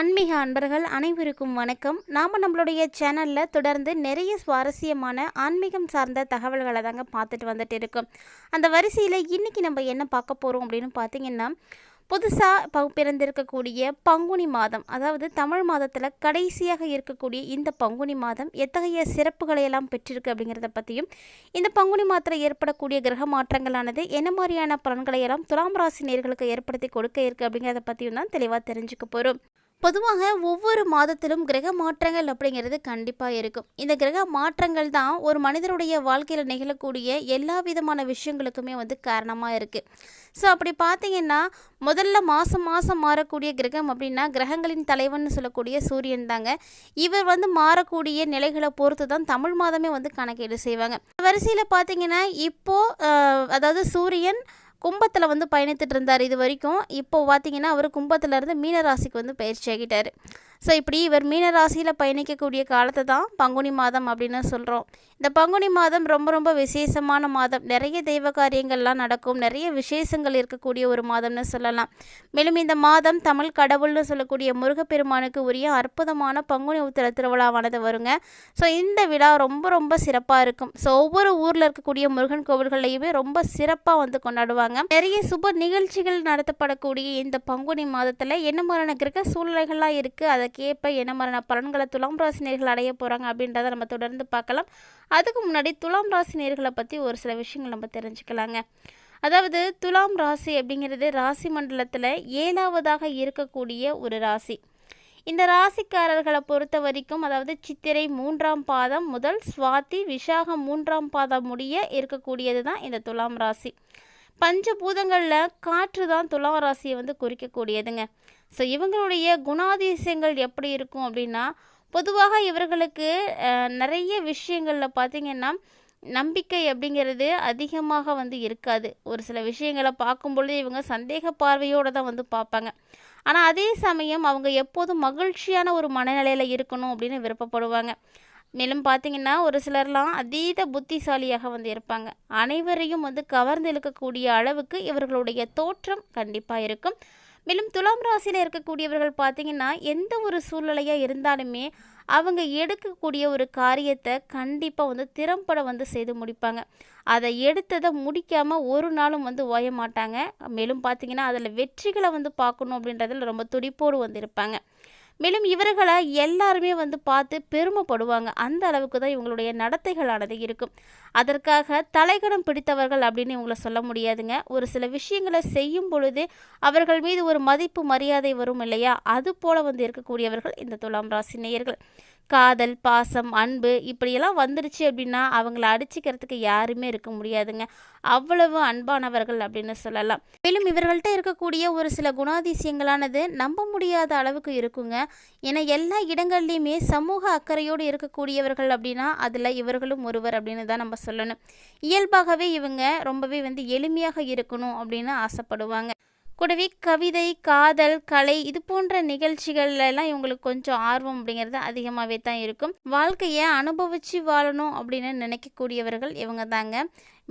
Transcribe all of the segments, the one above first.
ஆன்மீக அன்பர்கள் அனைவருக்கும் வணக்கம். நாம் நம்மளுடைய சேனலில் தொடர்ந்து நிறைய சுவாரஸ்யமான ஆன்மீகம் சார்ந்த தகவல்களை தாங்க பார்த்துட்டு வந்துட்டு இருக்கோம். அந்த வரிசையில் இன்றைக்கி நம்ம என்ன பார்க்க போகிறோம் அப்படின்னு பார்த்தீங்கன்னா புதுசாக ப பிறந்திருக்கக்கூடிய பங்குனி மாதம் அதாவது தமிழ் மாதத்தில் கடைசியாக இருக்கக்கூடிய இந்த பங்குனி மாதம் எத்தகைய சிறப்புகளை எல்லாம் பெற்றிருக்கு அப்படிங்கிறத பற்றியும் இந்த பங்குனி மாதத்தில் ஏற்படக்கூடிய கிரக மாற்றங்களானது என்ன மாதிரியான பலன்களை எல்லாம் துலாம் ராசி நேர்களுக்கு ஏற்படுத்தி கொடுக்க இருக்குது அப்படிங்கிறத பற்றியும் தான் தெளிவாக தெரிஞ்சுக்க போகிறோம் பொதுவாக ஒவ்வொரு மாதத்திலும் கிரக மாற்றங்கள் அப்படிங்கிறது கண்டிப்பாக இருக்கும். இந்த கிரக மாற்றங்கள் தான் ஒரு மனிதருடைய வாழ்க்கையில் நிகழக்கூடிய எல்லா விதமான விஷயங்களுக்குமே வந்து காரணமாக இருக்குது ஸோ அப்படி பார்த்தீங்கன்னா முதல்ல மாதம் மாதம் மாறக்கூடிய கிரகம் அப்படின்னா கிரகங்களின் தலைவன் சொல்லக்கூடிய சூரியன் தாங்க. இவர் வந்து மாறக்கூடிய நிலைகளை பொறுத்து தான் தமிழ் மாதமே வந்து கணக்கீடு செய்வாங்க. வரிசையில் பார்த்தீங்கன்னா இப்போது அதாவது சூரியன் கும்பத்தில் வந்து பயணித்துட்டு இருந்தார் இது வரைக்கும். இப்போ பார்த்தீங்கன்னா அவர் கும்பத்துலேருந்து மீனராசிக்கு வந்து பயிற்சி ஆகிட்டார். ஸோ இப்படி இவர் மீனராசியில் பயணிக்கக்கூடிய காலத்தை தான் பங்குனி மாதம் அப்படின்னு சொல்கிறோம் இந்த பங்குனி மாதம் ரொம்ப ரொம்ப விசேஷமான மாதம். நிறைய தெய்வ காரியங்கள்லாம் நடக்கும். நிறைய விசேஷங்கள் இருக்கக்கூடிய ஒரு மாதம்னு சொல்லலாம். மேலும் இந்த மாதம் தமிழ் கடவுள்னு சொல்லக்கூடிய முருகப்பெருமானுக்கு உரிய அற்புதமான பங்குனி உத்திர திருவிழாவானது வருங்க. ஸோ இந்த விழா ரொம்ப ரொம்ப சிறப்பாக இருக்கும். ஸோ ஒவ்வொரு ஊரில் இருக்கக்கூடிய முருகன் கோவில்கள்லையுமே ரொம்ப சிறப்பாக வந்து கொண்டாடுவாங்க. நிறைய சுப நிகழ்ச்சிகள் நடத்தப்படக்கூடிய இந்த பங்குனி மாதத்தில் என்ன மாதிரியான கிரக சூழ்நிலைகள்லாம் இருக்குது அதை அதற்கேற்ப என்ன மாதிரியான பலன்களை துலாம் ராசினியர்கள் அடைய போகிறாங்க அப்படின்றத நம்ம தொடர்ந்து பார்க்கலாம். அதுக்கு முன்னாடி துலாம் ராசினியர்களை பற்றி ஒரு சில விஷயங்கள் நம்ம தெரிஞ்சுக்கலாங்க. அதாவது துலாம் ராசி அப்படிங்கிறது ராசி மண்டலத்தில் ஏழாவதாக இருக்கக்கூடிய ஒரு ராசி. இந்த ராசிக்காரர்களை பொறுத்த வரைக்கும் அதாவது சித்திரை மூன்றாம் பாதம் முதல் சுவாதி விசாகம் மூன்றாம் பாதம் முடிய இருக்கக்கூடியது தான் இந்த துலாம் ராசி. பஞ்சபூதங்களில் காற்று தான் துலாம் ராசியை வந்து குறிக்கக்கூடியதுங்க. ஸோ இவங்களுடைய குணாதிசயங்கள் எப்படி இருக்கும் அப்படின்னா பொதுவாக இவர்களுக்கு நிறைய விஷயங்களில் பார்த்திங்கன்னா நம்பிக்கை அப்படிங்கிறது அதிகமாக வந்து இருக்காது. ஒரு சில விஷயங்களை பார்க்கும்பொழுது இவங்க சந்தேக பார்வையோடு தான் வந்து பார்ப்பாங்க. ஆனால் அதே சமயம் அவங்க எப்போதும் மகிழ்ச்சியான ஒரு மனநிலையில் இருக்கணும் அப்படின்னு விருப்பப்படுவாங்க. மேலும் பார்த்தீங்கன்னா ஒரு சிலர்லாம் அதீத புத்திசாலியாக வந்து இருப்பாங்க. அனைவரையும் வந்து கவர்ந்து இழுக்கக்கூடிய அளவுக்கு இவர்களுடைய தோற்றம் கண்டிப்பாக இருக்கும். மேலும் துலாம் ராசியில் இருக்கக்கூடியவர்கள் பார்த்தீங்கன்னா எந்த ஒரு சூழ்நிலையாக இருந்தாலுமே அவங்க எடுக்கக்கூடிய ஒரு காரியத்தை கண்டிப்பாக வந்து திறம்பட வந்து செய்து முடிப்பாங்க. அதை எடுத்ததை முடிக்காமல் ஒரு நாளும் வந்து ஓய மாட்டாங்க. மேலும் பார்த்தீங்கன்னா அதில் வெற்றிகளை வந்து பார்க்கணும் அப்படின்றதில் ரொம்ப துடிப்போடு வந்து இருப்பாங்க. மேலும் இவர்களை எல்லாருமே வந்து பார்த்து பெருமைப்படுவாங்க. அந்த அளவுக்கு தான் இவங்களுடைய நடத்தைகளானது இருக்கும். அதற்காக தலைகணம் பிடித்தவர்கள் அப்படின்னு இவங்கள சொல்ல முடியாதுங்க. ஒரு சில விஷயங்களை செய்யும் பொழுது அவர்கள் மீது ஒரு மதிப்பு மரியாதை வரும் இல்லையா? அது போல வந்து இருக்கக்கூடியவர்கள் இந்த துலாம் ராசி நேயர்கள். காதல் பாசம் அன்பு இப்படியெல்லாம் வந்துருச்சு அப்படின்னா அவங்கள அடிச்சுக்கிறதுக்கு யாருமே இருக்க முடியாதுங்க. அவ்வளவு அன்பானவர்கள் அப்படின்னு சொல்லலாம். மேலும் இவர்கள்ட்ட இருக்கக்கூடிய ஒரு சில குணாதிசயங்களானது நம்ப முடியாத அளவுக்கு இருக்குங்க. ஏன்னா எல்லா இடங்கள்லையுமே சமூக அக்கறையோடு இருக்கக்கூடியவர்கள் அப்படின்னா அதில் இவர்களும் ஒருவர் அப்படின்னு தான் நம்ம சொல்லணும். இயல்பாகவே இவங்க ரொம்பவே வந்து எளிமையாக இருக்கணும் அப்படின்னு ஆசைப்படுவாங்க. கூடவே கவிதை காதல் கலை இது போன்ற நிகழ்ச்சிகள்லாம் இவங்களுக்கு கொஞ்சம் ஆர்வம் அப்படிங்கிறது அதிகமாகவே தான் இருக்கும். வாழ்க்கையை அனுபவித்து வாழணும் அப்படின்னு நினைக்கக்கூடியவர்கள் இவங்க தாங்க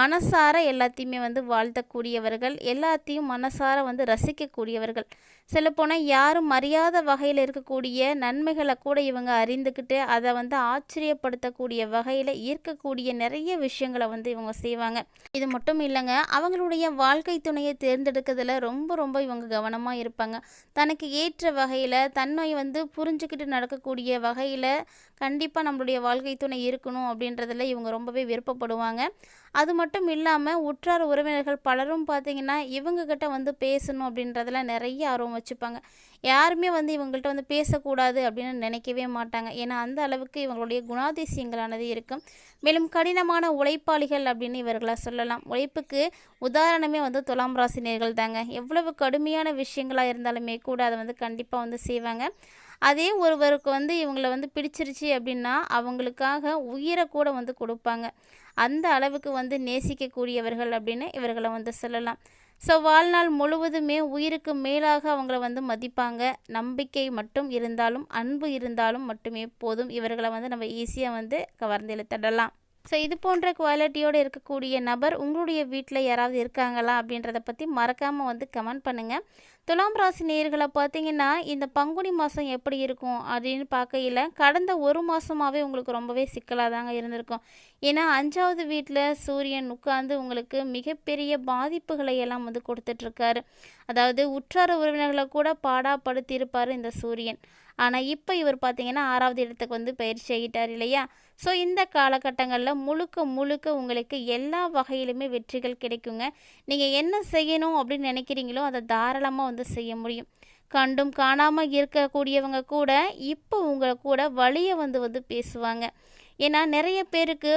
மனசார எல்லாத்தையுமே வந்து வாழ்த்தக்கூடியவர்கள் எல்லாத்தையும் மனசார வந்து ரசிக்கக்கூடியவர்கள். சொல்லப்போனால் யாரும் அறியாத வகையில் இருக்கக்கூடிய நன்மைகளை கூட இவங்க அறிந்துக்கிட்டு அதை வந்து ஆச்சரியப்படுத்தக்கூடிய வகையில் ஈர்க்கக்கூடிய நிறைய விஷயங்களை வந்து இவங்க செய்வாங்க. இது மட்டும் இல்லைங்க அவங்களுடைய வாழ்க்கை துணையை தேர்ந்தெடுக்கிறதுல ரொம்ப ரொம்ப இவங்க கவனமாக இருப்பாங்க. தனக்கு ஏற்ற வகையில் தன்னை வந்து புரிஞ்சுக்கிட்டு நடக்கக்கூடிய வகையில் கண்டிப்பாக நம்மளுடைய வாழ்க்கை துணை இருக்கணும் அப்படின்றதில் இவங்க ரொம்பவே விருப்பப்படுவாங்க. அது மட்டும் இல்லாமல் உற்றார் உறவினர்கள் பலரும் பார்த்திங்கன்னா இவங்கக்கிட்ட வந்து பேசணும் அப்படின்றதெல்லாம் நிறைய ஆர்வம் வச்சுப்பாங்க. யாருமே வந்து இவங்கள்ட்ட வந்து பேசக்கூடாது அப்படின்னு நினைக்கவே மாட்டாங்க. ஏன்னா அந்த அளவுக்கு இவங்களுடைய குணாதிசயங்களானது இருக்கும். மேலும் கடினமான உழைப்பாளிகள் அப்படின்னு இவர்களை சொல்லலாம். உழைப்புக்கு உதாரணமே வந்து துலாம் ராசினியர்கள் தாங்க எவ்வளவு கடுமையான விஷயங்களாக இருந்தாலுமே கூட அதை வந்து கண்டிப்பாக வந்து செய்வாங்க. அதே ஒருவருக்கு வந்து இவங்கள வந்து பிடிச்சிருச்சு அப்படின்னா அவங்களுக்காக உயிரை கூட வந்து கொடுப்பாங்க. அந்த அளவுக்கு வந்து நேசிக்கக்கூடியவர்கள் அப்படின்னு இவர்களை வந்து சொல்லலாம். ஸோ வாழ்நாள் முழுவதுமே உயிருக்கு மேலாக அவங்கள வந்து மதிப்பாங்க. நம்பிக்கை மட்டும் இருந்தாலும் அன்பு இருந்தாலும் மட்டுமே போதும். இவர்களை வந்து நம்ம ஈஸியாக வந்து கவர்ந்து இழுத்தடலாம். ஸோ இது போன்ற குவாலிட்டியோடு இருக்கக்கூடிய நபர் உங்களுடைய வீட்டில் யாராவது இருக்காங்களா அப்படின்றத பற்றி மறக்காமல் வந்து கமெண்ட் பண்ணுங்கள் துலாம் ராசி நேயர்களை பார்த்தீங்கன்னா இந்த பங்குனி மாதம் எப்படி இருக்கும் அப்படின்னு பார்க்கையில கடந்த ஒரு மாதமாகவே உங்களுக்கு ரொம்பவே சிக்கலாக தாங்க இருந்திருக்கும். ஏன்னா அஞ்சாவது வீட்டில் சூரியன் உட்கார்ந்து உங்களுக்கு மிகப்பெரிய பாதிப்புகளை எல்லாம் வந்து கொடுத்துட்ருக்காரு. அதாவது உற்றார உறவினர்களை கூட பாடாப்படுத்தியிருப்பார் இந்த சூரியன். ஆனால் இப்போ இவர் பார்த்தீங்கன்னா ஆறாவது இடத்துக்கு வந்து பயிற்சி ஆகிட்டார் இல்லையா? ஸோ இந்த காலகட்டங்களில் முழுக்க முழுக்க உங்களுக்கு எல்லா வகையிலுமே வெற்றிகள் கிடைக்குங்க. நீங்கள் என்ன செய்யணும் அப்படின்னு நினைக்கிறீங்களோ அதை தாராளமாக வந்து செய்ய முடியும். கண்டும் காணாமல் இருக்கக்கூடியவங்க கூட இப்போ உங்களை கூட வழியை வந்து வந்து பேசுவாங்க. ஏன்னா நிறைய பேருக்கு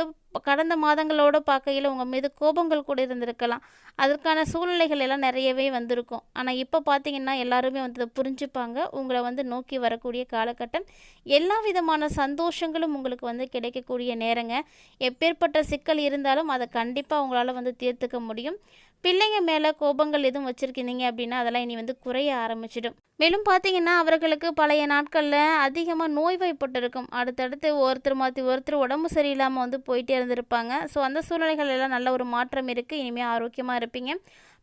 கடந்த மாதங்களோட பார்க்கையில் உங்கள் மீது கோபங்கள் கூட இருந்திருக்கலாம். அதற்கான சூழ்நிலைகள் எல்லாம் நிறையவே வந்திருக்கும். ஆனால் இப்போ பார்த்தீங்கன்னா எல்லாருமே வந்து இதை புரிஞ்சுப்பாங்க. உங்களை வந்து நோக்கி வரக்கூடிய காலகட்டம். எல்லா விதமான சந்தோஷங்களும் உங்களுக்கு வந்து கிடைக்கக்கூடிய நேரங்க. எப்பேற்பட்ட சிக்கல் இருந்தாலும் அதை கண்டிப்பாக உங்களால் வந்து தீர்த்துக்க முடியும். பிள்ளைங்க மேலே கோபங்கள் எதுவும் வச்சுருக்கீங்க அப்படின்னா அதெல்லாம் இனி வந்து குறைய ஆரம்பிச்சிடும். மேலும் பார்த்தீங்கன்னா அவர்களுக்கு பழைய நாட்களில் அதிகமாக நோய்வாய்ப்பட்டிருக்கும் அடுத்தடுத்து ஒருத்தர் மாற்றி ஒருத்தர் உடம்பு சரியில்லாமல் வந்து போயிட்டே இருந்திருப்பாங்க. ஸோ அந்த சூழ்நிலைகள் எல்லாம் நல்ல ஒரு மாற்றம் இருக்குது இனிமேல் ஆரோக்கியமாக இருப்பீங்க.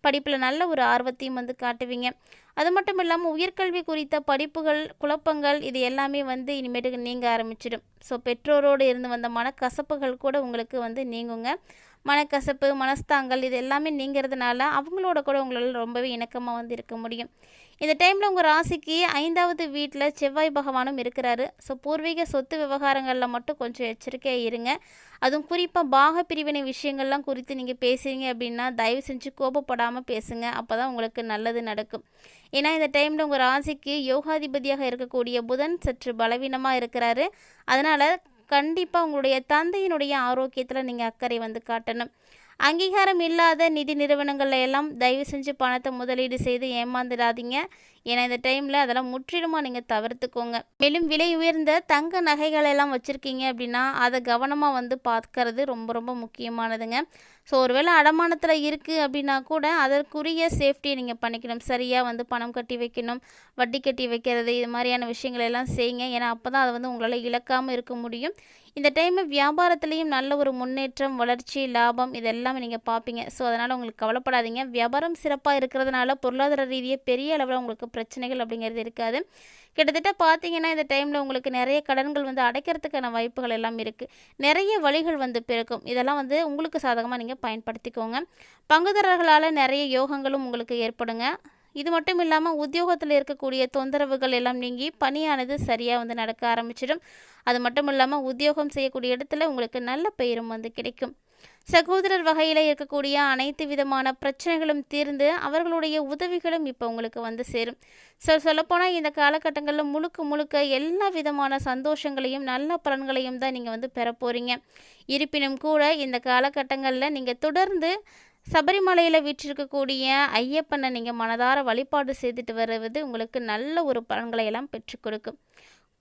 படிப்பில் நல்ல ஒரு ஆர்வத்தையும் வந்து காட்டுவீங்க. அது மட்டும் இல்லாமல் உயர்கல்வி குறித்த படிப்புகள் குழப்பங்கள் இது எல்லாமே வந்து இனிமேட்டுக்கு நீங்க ஆரம்பிச்சிடும். ஸோ பெற்றோரோடு இருந்து வந்த மனக்கசப்புகள் கூட உங்களுக்கு வந்து நீங்குங்க. மனக்கசப்பு மனஸ்தாங்கள் இது எல்லாமே நீங்கிறதுனால அவங்களோட கூட உங்களால் ரொம்பவே இணக்கமாக வந்து இருக்க முடியும். இந்த டைமில் உங்கள் ராசிக்கு ஐந்தாவது வீட்டில் செவ்வாய் பகவானும் இருக்கிறாரு. ஸோ பூர்வீக சொத்து விவகாரங்களில் மட்டும் கொஞ்சம் எச்சரிக்கையாக இருங்க. அதுவும் குறிப்பாக பாக பிரிவினை விஷயங்கள்லாம் குறித்து நீங்கள் பேசுகிறீங்க அப்படின்னா தயவு செஞ்சு கோபப்படாமல் பேசுங்க. அப்போ தான் உங்களுக்கு நல்லது நடக்கும். ஏன்னா இந்த டைமில் உங்கள் ராசிக்கு யோகாதிபதியாக இருக்கக்கூடிய புதன் சற்று பலவீனமாக இருக்கிறாரு. அதனால் கண்டிப்பாக உங்களுடைய தந்தையினுடைய ஆரோக்கியத்தில் நீங்கள் அக்கறை வந்து காட்டணும். அங்கீகாரம் இல்லாத நிதி நிறுவனங்களில் எல்லாம் தயவு செஞ்சு பணத்தை முதலீடு செய்து ஏமாந்துடாதீங்க. ஏன்னா இந்த டைமில் அதெல்லாம் முற்றிலுமாக நீங்கள் தவிர்த்துக்கோங்க. மேலும் விலை உயர்ந்த தங்க நகைகளெல்லாம் வச்சுருக்கீங்க அப்படின்னா அதை கவனமாக வந்து பார்க்கறது ரொம்ப ரொம்ப முக்கியமானதுங்க. ஸோ ஒருவேளை அடமானத்தில் இருக்குது அப்படின்னா கூட அதற்குரிய சேஃப்டியை நீங்கள் பண்ணிக்கணும். சரியாக வந்து பணம் கட்டி வைக்கணும் வட்டி கட்டி வைக்கிறது இது மாதிரியான விஷயங்கள் எல்லாம் செய்யுங்க. ஏன்னா அப்போ தான் அதை வந்து உங்களால் இழக்காமல் இருக்க முடியும். இந்த டைமு வியாபாரத்துலேயும் நல்ல ஒரு முன்னேற்றம் வளர்ச்சி லாபம் இதெல்லாமே நீங்கள் பார்ப்பீங்க. ஸோ அதனால் உங்களுக்கு கவலைப்படாதீங்க. வியாபாரம் சிறப்பாக இருக்கிறதுனால பொருளாதார ரீதியாக பெரிய அளவில் உங்களுக்கு பிரச்சனைகள் அப்படிங்கிறது இருக்காது. கிட்டத்தட்ட பார்த்தீங்கன்னா இந்த டைமில் உங்களுக்கு நிறைய கடன்கள் வந்து அடைக்கிறதுக்கான வாய்ப்புகள் எல்லாம் இருக்குது நிறைய வழிகள் வந்து பிறக்கும். இதெல்லாம் வந்து உங்களுக்கு சாதகமாக நீங்கள் பயன்படுத்திக்கோங்க. பங்குதாரர்களால் நிறைய யோகங்களும் உங்களுக்கு ஏற்படுங்க. இது மட்டும் இல்லாமல் உத்தியோகத்தில் இருக்கக்கூடிய தொந்தரவுகள் எல்லாம் நீங்கி பணியானது சரியாக வந்து நடக்க ஆரம்பிச்சிடும். அது மட்டும் இல்லாமல் உத்தியோகம் செய்யக்கூடிய இடத்துல உங்களுக்கு நல்ல பெயரும் வந்து கிடைக்கும். சகோதரர் வகையில் இருக்கக்கூடிய அனைத்து விதமான பிரச்சனைகளும் தீர்ந்து அவர்களுடைய உதவிகளும் இப்போ உங்களுக்கு வந்து சேரும். ஸோ சொல்லப்போனால் இந்த காலகட்டங்களில் முழுக்க முழுக்க எல்லா விதமான சந்தோஷங்களையும் நல்ல பலன்களையும் தான் நீங்கள் வந்து பெற போகிறீங்க இருப்பினும் கூட இந்த காலகட்டங்களில் நீங்கள் தொடர்ந்து சபரிமலையில் வீற்றிருக்கக்கூடிய ஐயப்பனை நீங்கள் மனதார வழிபாடு செய்துட்டு வருவது உங்களுக்கு நல்ல ஒரு பலன்களை எல்லாம் பெற்றுக் கொடுக்கும்.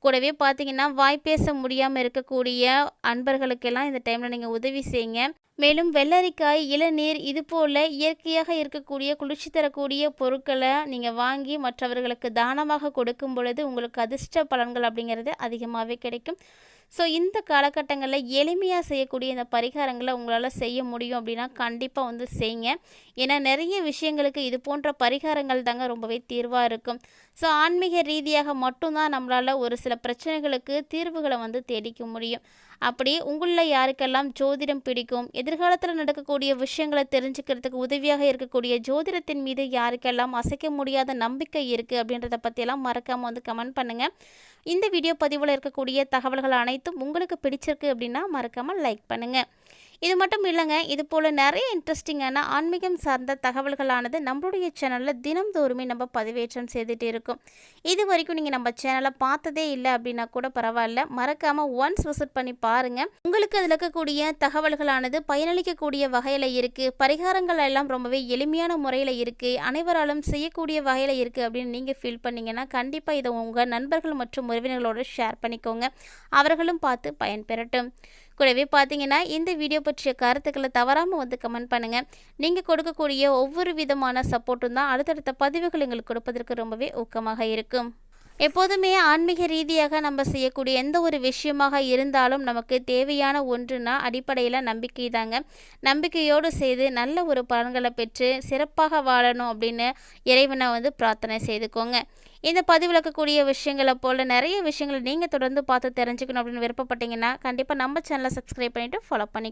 கூடவே பார்த்தீங்கன்னா வாய் பேச முடியாமல் இருக்கக்கூடிய அன்பர்களுக்கெல்லாம் இந்த டைமில் நீங்கள் உதவி செய்யுங்க. மேலும் வெள்ளரிக்காய் இளநீர் இது போல் இயற்கையாக இருக்கக்கூடிய குளிர்ச்சி தரக்கூடிய பொருட்களை நீங்கள் வாங்கி மற்றவர்களுக்கு தானமாக கொடுக்கும் பொழுது உங்களுக்கு அதிர்ஷ்ட பலன்கள் அப்படிங்கிறது அதிகமாகவே கிடைக்கும். ஸோ இந்த காலகட்டங்களில் எளிமையாக செய்யக்கூடிய இந்த பரிகாரங்களை உங்களால் செய்ய முடியும் அப்படின்னா கண்டிப்பாக வந்து செய்யுங்க. ஏன்னா நிறைய விஷயங்களுக்கு இது போன்ற பரிகாரங்கள் தாங்க ரொம்பவே தீர்வாக இருக்கும். ஸோ ஆன்மீக ரீதியாக மட்டும்தான் நம்மளால் ஒரு சில பிரச்சனைகளுக்கு தீர்வுகளை வந்து தேடிக்க முடியும். அப்படி உங்களில் யாருக்கெல்லாம் ஜோதிடம் பிடிக்கும் எதிர்காலத்தில் நடக்கக்கூடிய விஷயங்களை தெரிஞ்சுக்கிறதுக்கு உதவியாக இருக்கக்கூடிய ஜோதிடத்தின் மீது யாருக்கெல்லாம் அசைக்க முடியாத நம்பிக்கை இருக்குது அப்படின்றத பற்றியெல்லாம் மறக்காமல் வந்து கமெண்ட் பண்ணுங்கள் இந்த வீடியோ பதிவில் இருக்கக்கூடிய தகவல்கள் அனைத்தும் உங்களுக்கு பிடிச்சிருக்கு அப்படின்னா மறக்காமல் லைக் பண்ணுங்கள் இது மட்டும் இல்லைங்க இது போல் நிறைய இன்ட்ரெஸ்டிங்கான ஆன்மீகம் சார்ந்த தகவல்களானது நம்மளுடைய சேனலில் தினம்தோறுமே நம்ம பதிவேற்றம் செய்துட்டு இருக்கோம். இது வரைக்கும் நீங்கள் நம்ம சேனலை பார்த்ததே இல்லை அப்படின்னா கூட பரவாயில்ல. மறக்காமல் ஒன்ஸ் விசிட் பண்ணி பாருங்கள் உங்களுக்கு அதில் இருக்கக்கூடிய தகவல்களானது பயனளிக்கக்கூடிய வகையில் இருக்குது பரிகாரங்கள் எல்லாம் ரொம்பவே எளிமையான முறையில் இருக்குது அனைவராலும் செய்யக்கூடிய வகையில் இருக்குது அப்படின்னு நீங்கள் ஃபீல் பண்ணீங்கன்னா கண்டிப்பாக இதை உங்கள் நண்பர்கள் மற்றும் உறவினர்களோடு ஷேர் பண்ணிக்கோங்க. அவர்களும் பார்த்து பயன்பெறட்டும் கூடவே பார்த்தீங்கன்னா இந்த வீடியோ பற்றிய கருத்துக்களை தவறாமல் வந்து கமெண்ட் பண்ணுங்கள் நீங்கள் கொடுக்கக்கூடிய ஒவ்வொரு விதமான சப்போர்ட்டும் தான் அடுத்தடுத்த பதிவுகள் எங்களுக்கு கொடுப்பதற்கு ரொம்பவே ஊக்கமாக இருக்கும். எப்போதுமே ஆன்மீக ரீதியாக நம்ம செய்யக்கூடிய எந்த ஒரு விஷயமாக இருந்தாலும் நமக்கு தேவையான ஒன்றுனா அடிப்படையில் நம்பிக்கை தாங்க. நம்பிக்கையோடு செய்து நல்ல ஒரு பலன்களை பெற்று சிறப்பாக வாழணும் அப்படின்னு இறைவனை வந்து பிரார்த்தனை செய்துக்கோங்க. இந்த பதிவிலக்கக்கூடிய விஷயங்களை போல் நிறைய விஷயங்களை நீங்கள் தொடர்ந்து பார்த்து தெரிஞ்சுக்கணும் அப்படின்னு விருப்பப்பட்டீங்கன்னா கண்டிப்பாக நம்ம சேனலை சப்ஸ்கிரைப் பண்ணிவிட்டு ஃபாலோ பண்ணிக்கோங்க.